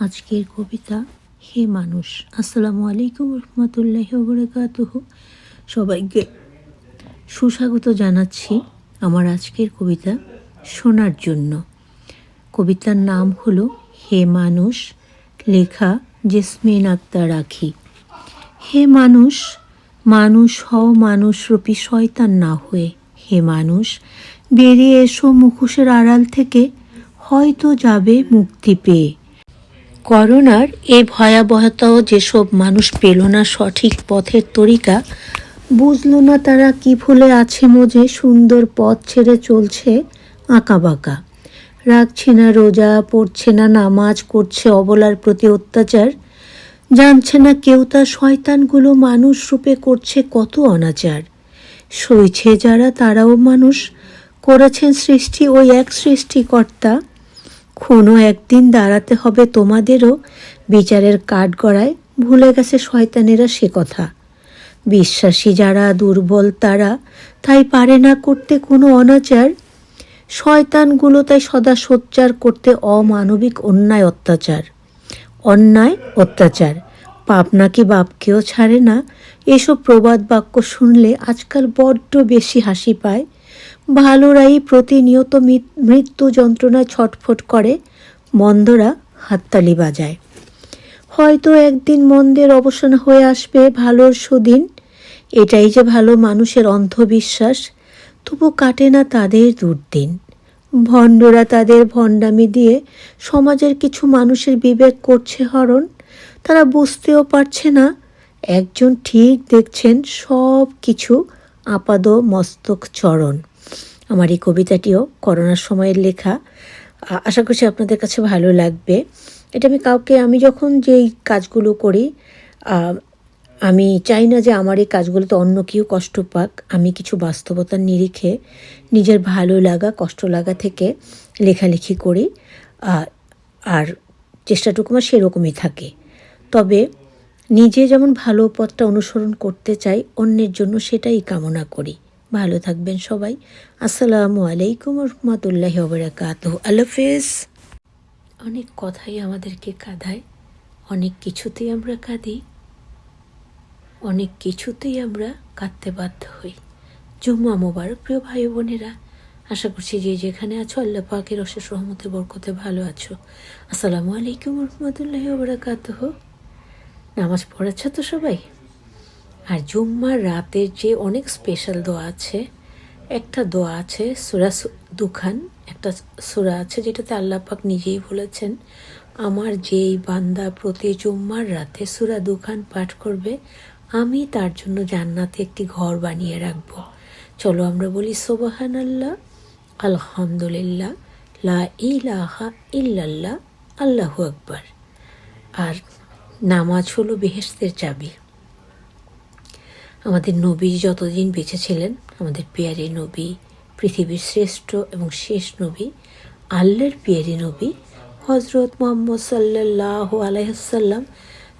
আজকের কবিতা, হে মানুষ, আসসালামু আলাইকুম রহমতুল্লাহ বরকাতুহ। সবাইকে সুস্বাগত জানাচ্ছি আমার আজকের কবিতা, শোনার জন্য। কবিতার নাম হলো, হে মানুষ, লেখা জেসমিন আক্তার আখি। হে মানুষ মানুষ হও মানুষ রূপী শয়তান না হয়ে। হে মানুষ, বেরিয়ে এসো মুখোশের আড়াল থেকে, হয়তো যাবে মুক্তি পেয়ে। করোনার এ ভয়াবহতাও যেসব মানুষ পেল না সঠিক পথের তরিকা, বুঝলো না তারা কি ভুলে আছে মজে, সুন্দর পথ ছেড়ে চলছে আঁকা বাঁকা রাখছে না রোজা, পড়ছে না নামাজ, করছে অবলার প্রতি অত্যাচার। জানছে না কেউ তার শয়তানগুলো মানুষ রূপে করছে কত অনাচার। সইছে যারা তারাও মানুষ, করেছেন সৃষ্টি ওই এক সৃষ্টিকর্তা। কোনো একদিন দাঁড়াতে হবে তোমাদেরও। বিচারের কাঠগড়ায় ভুলে গেছে শয়তানেরা সে কথা। বিশ্বাসী যারা দুর্বল তারা, তাই পারে না করতে কোনো অনাচার। শয়তানগুলো তাই সদা সোচ্চার করতে অমানবিক অন্যায় অত্যাচার। অন্যায় অত্যাচার। পাপ নাকি বাপকেও ছাড়ে না। এসব প্রবাদ বাক্য শুনলে আজকাল বড্ড বেশি হাসি পায়। ভালোরাই প্রতিনিয়ত মৃত্যু যন্ত্রণায় ছটফট করে, মন্দরা হাততালি বাজায়। হয়তো একদিন মন্দের অবসান হয়ে আসবে ভালোর সুদিন, এটাই যে ভালো মানুষের অন্ধবিশ্বাস, তবু কাটে না তাদের দুর্দিন। ভণ্ডরা তাদের ভণ্ডামি দিয়ে সমাজের কিছু মানুষের বিবেক করছে হরণ, তারা বুঝতেও পারছে না, একজন ঠিক দেখছেন সব কিছু আপাদ মস্তক চরণ। আমার এই কবিতাটিও করোনার সময়ের লেখা। আশা করছি আপনাদের কাছে ভালো লাগবে। এটা আমি কাউকে, আমি যখন যেই কাজগুলো করি আমি চাই না যে আমার এই কাজগুলোতে অন্য কেউ কষ্ট পাক। আমি কিছু বাস্তবতার নিরিখে নিজের ভালো লাগা, কষ্ট লাগা থেকে লেখালেখি করি। আর চেষ্টাটুকু আমার সেরকমই থাকে। তবে নিজে যেমন ভালো পথটা অনুসরণ করতে চাই, অন্যের জন্য সেটাই কামনা করি। ভালো থাকবেন সবাই। আসসালামু আলাইকুম রহমতুল্লাহ ওবরাকাত আল্লাফিজ অনেক কথাই আমাদেরকে কাঁদায় অনেক কিছুতেই আমরা কাঁদি, অনেক কিছুতেই আমরা কাঁদতে বাধ্য হই। জুম্মা মোবারক, প্রিয় ভাই বোনেরা, আশা করছি যে যেখানে আছো, আল্লাহ পাকের অশেষ রহমতে, বরকতে ভালো আছো। আসসালামু আলাইকুম রহমতুল্লাহ ওবরাকাতহ। নামাজ পড়াচ্ছ তো সবাই? আর জুম্মার রাতের যে অনেক স্পেশাল দোয়া আছে, একটা দোয়া আছে, সুরা দুখান, একটা সুরা আছে যেটাতে আল্লাহ পাক নিজেই বলেছেন, আমার যেই বান্দা প্রতি জুম্মার রাতে সুরা দুখান পাঠ করবে, আমি তার জন্য জান্নাতে একটি ঘর বানিয়ে রাখব। চলো আমরা বলি সোবাহান আল্লাহ আলহামদুলিল্লাহ, লা ইলাহা ইল্লাল্লাহ, আল্লাহু আকবার। আর নামাজ হলো বেহেশতের চাবি। আমাদের নবী যতদিন বেঁচে ছিলেন, আমাদের পেয়ারে নবী, পৃথিবীর শ্রেষ্ঠ এবং শেষ নবী, আল্লাহর পেয়ারে নবী হজরত মোহাম্মদ সাল্লাহ আলাইসাল্লাম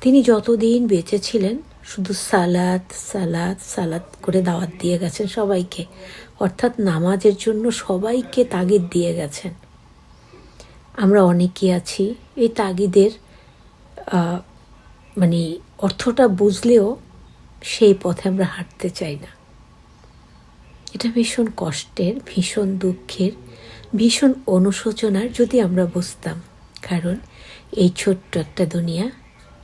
তিনি যতদিন বেঁচে ছিলেন, শুধু সালাদ সালাদ সালাদ করে দাওয়াত দিয়ে গেছেন সবাইকে। অর্থাৎ নামাজের জন্য সবাইকে তাগিদ দিয়ে গেছেন। আমরা অনেকে আছি, এই তাগিদের মানে অর্থটা বুঝলেও সেই পথে আমরা হাঁটতে চাই না। এটা ভীষণ কষ্টের, ভীষণ দুঃখের, ভীষণ অনুশোচনার যদি আমরা বুঝতাম। কারণ এই ছোট্ট একটা দুনিয়া,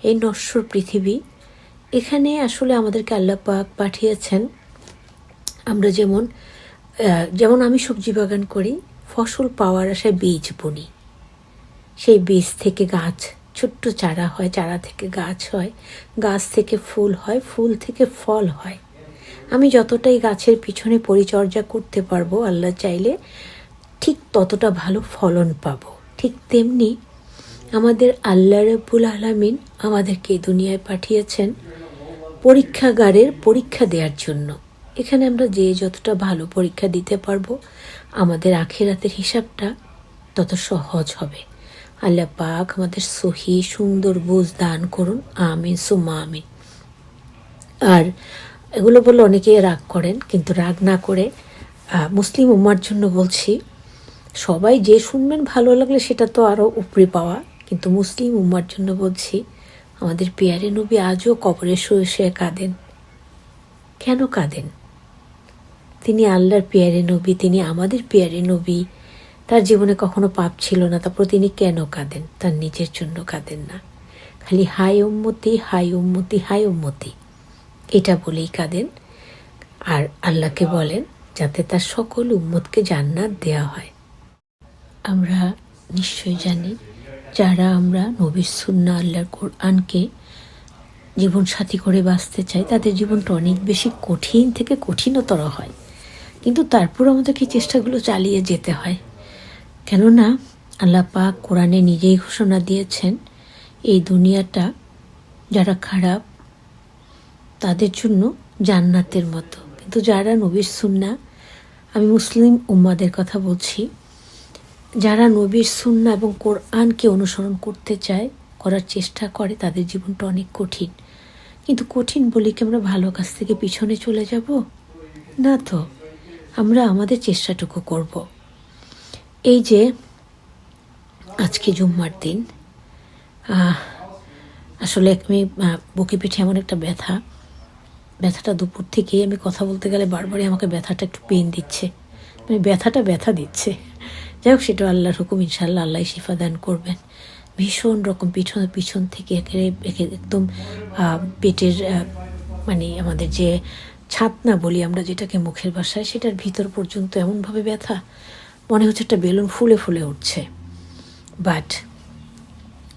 এই নশ্বর পৃথিবী, এখানে আসলে আমাদেরকে আল্লাহ পাক পাঠিয়েছেন। আমরা যেমন যেমন আমি সবজি বাগান করি, ফসল পাওয়ার আশায় বীজ বুনি। সেই বীজ থেকে গাছ ছোট্ট চারা হয়, চারা থেকে গাছ হয়, গাছ থেকে ফুল হয়, ফুল থেকে ফল হয়। আমি যতটাই গাছের পিছনে পরিচর্যা করতে পারব, আল্লাহ চাইলে ঠিক ততটা ভালো ফলন পাবো। ঠিক তেমনি আমাদের আল্লাহ রব্বুল আলামিন আমাদেরকে দুনিয়ায় পাঠিয়েছেন পরীক্ষাগারের পরীক্ষা দেওয়ার জন্য। এখানে আমরা যে যতটা ভালো পরীক্ষা দিতে পারব, আমাদের আখেরাতের হিসাবটা তত সহজ হবে। আল্লাহ পাক আমাদের সহি সুন্দর বুঝ দান করুন, আমিন সুমা আমিন। আর এগুলো বলে অনেকেই রাগ করেন, কিন্তু রাগ না করে মুসলিম উম্মার জন্য বলছি, সবাই যে শুনবেন ভালো লাগলে সেটা তো আরও উপরে পাওয়া, কিন্তু মুসলিম উম্মার জন্য বলছি, আমাদের পেয়ারে নবী আজও কবরে শুয়ে শুয়ে কাঁদেন। কেন কাঁদেন? তিনি আল্লাহর পেয়ারে নবী, তিনি আমাদের পেয়ারে নবী তার জীবনে কখনো পাপ ছিল না। তারপর তিনি কেন কাঁদেন? তার নিজের জন্য কাঁদেন না। খালি হাই উম্মতি হাই উম্মতি হাই উম্মতি। এটা বলেই কাঁদেন। আর আল্লাহকে বলেন যাতে তার সকল উম্মতকে জান্নাত দেয়া হয়। আমরা নিশ্চয় জানি, যারা আমরা নবীর সুন্না আল্লাহর কোরআনকে জীবনসাথী করে বাঁচতে চাই, তাদের জীবনটা অনেক বেশি কঠিন থেকে কঠিনতর হয়। কিন্তু তারপর আমাদেরকে চেষ্টাগুলো চালিয়ে যেতে হয়। কেননা আল্লাহ পাক কোরআনে নিজেই ঘোষণা দিয়েছেন, এই দুনিয়াটা যারা খারাপ, তাদের জন্য জান্নাতের মতো। কিন্তু যারা নবীর সুন্না, আমি মুসলিম উম্মাদের কথা বলছি, যারা নবীর সুন্না এবং কোরআনকে অনুসরণ করতে চায়, করার চেষ্টা করে, তাদের জীবনটা অনেক কঠিন। কিন্তু কঠিন বলি কি আমরা ভালো কাজ থেকে পিছনে চলে যাব? না তো, আমরা আমাদের চেষ্টাটুকু করব। এই যে আজকে জুম্মার দিন আসলে আমি বুকে পিঠে এমন একটা ব্যথা, ব্যথাটা দুপুর থেকেই আমি কথা বলতে গেলে বারবারই আমাকে ব্যথাটা একটু পেন দিচ্ছে। মানে ব্যথাটা ব্যথা দিচ্ছে। যাই হোক, সেটা আল্লাহর হুকুম ইনশাল্লাহ আল্লাহ শিফা দান করবেন। ভীষণ রকম পিছন পিছন থেকে একেবারে, একে- একদম পেটের মানে আমাদের যে ছাতনা বলি আমরা যেটাকে মুখের ভাষায়, সেটার ভিতর পর্যন্ত এমনভাবে ব্যথা। মনে হচ্ছে একটা বেলুন ফুলে ফুলে উঠছে। বাট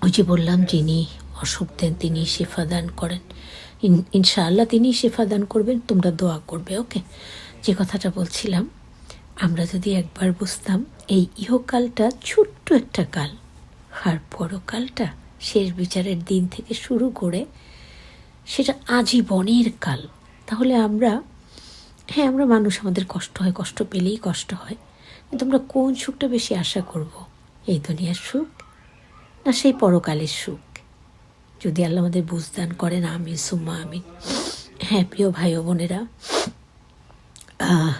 ওই যে বললাম, যিনি অসুখ দেন, তিনি শেফা দান করেন। ইন- ইনশাআল্লাহ তিনি শেফা দান করবেন, তোমরা দোয়া করবে ওকে যে কথাটা বলছিলাম, আমরা যদি একবার বুঝতাম, এই ইহকালটা ছোট্ট একটা কাল, আর পরকালটা শেষ বিচারের দিন থেকে শুরু করে সেটা আজীবনের কাল। তাহলে আমরা হ্যাঁ আমরা মানুষ, আমাদের কষ্ট হয়, কষ্ট পেলেই কষ্ট হয়। কিন্তু আমরা কোন সুখটা বেশি আশা করব? এই দুনিয়ার সুখ না সেই পরকালের সুখ? যদি আল্লাহ আমাদের বুঝদান করেন আমি সুম্মা আমিন। হ্যাঁ প্রিয় ভাই ও বোনেরা আহ,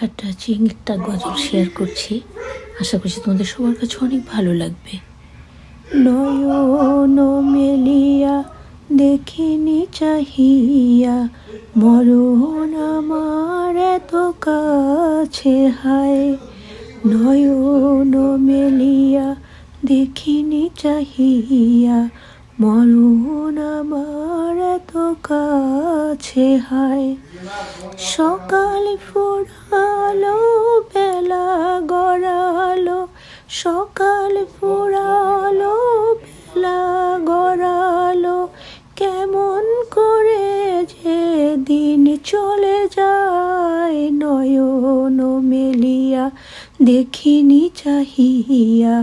একটা চিং একটা গজল শেয়ার করছি। আশা করছি তোমাদের সবার কাছে অনেক ভালো লাগবে। নয়ন মেলিয়া দেখিনি চাহিয়া মরণ আমার এত কাছে হায়, নয়ন মেলিয়া দেখিনি চাহিয়া। মরণ আমার এত কাছে হায়, সকাল ফুরালো, বেলা গড়ালো, সকাল ফুরালো দেখিনি চাহিয়া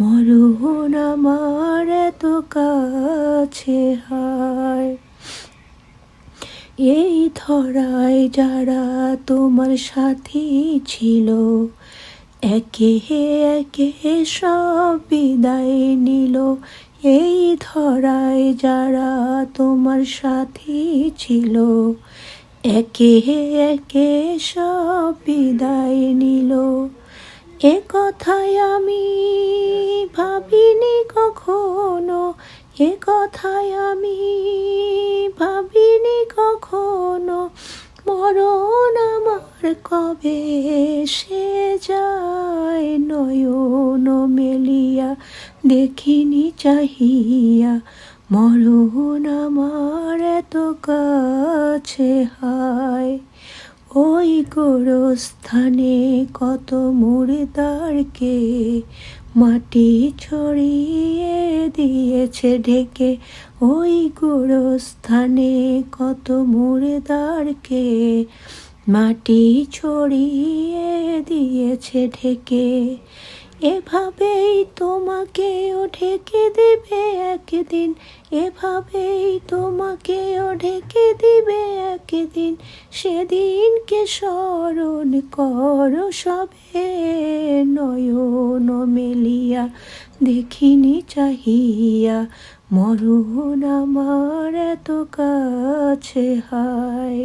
মরণ আমার এত কাছে হায়। এই ধরায় যারা তোমার সাথী ছিল, একে একে সব বিদায় নিল। এই ধরায় যারা তোমার সাথী ছিল, একে একে সব বিদায় নিল। এ কথায় আমি ভাবিনি কখনো, এ কথায় আমি ভাবিনি কখনো, মরণ আমার কবে সে যায় নয়ন মেলিয়া, দেখিনি চাহিয়া, মরণ আমার এত কাছে হায়। ওই গোরস্থানে কত মুড়দারকে মাটি ছড়িয়ে দিয়েছে ঢেকে। ওই গোরস্থানে কত মুড়দারকে মাটি ছড়িয়ে দিয়েছে ঢেকে। এভাবেই তোমাকেও ঢেকে দেবে একদিন, এভাবেই তোমাকেও ঢেকে দিবে একদিন। সেদিনকে স্মরণ কর সবে নয়ন মেলিয়া দেখিনি চাহিয়া মরণ আমার এত কাছে হায়।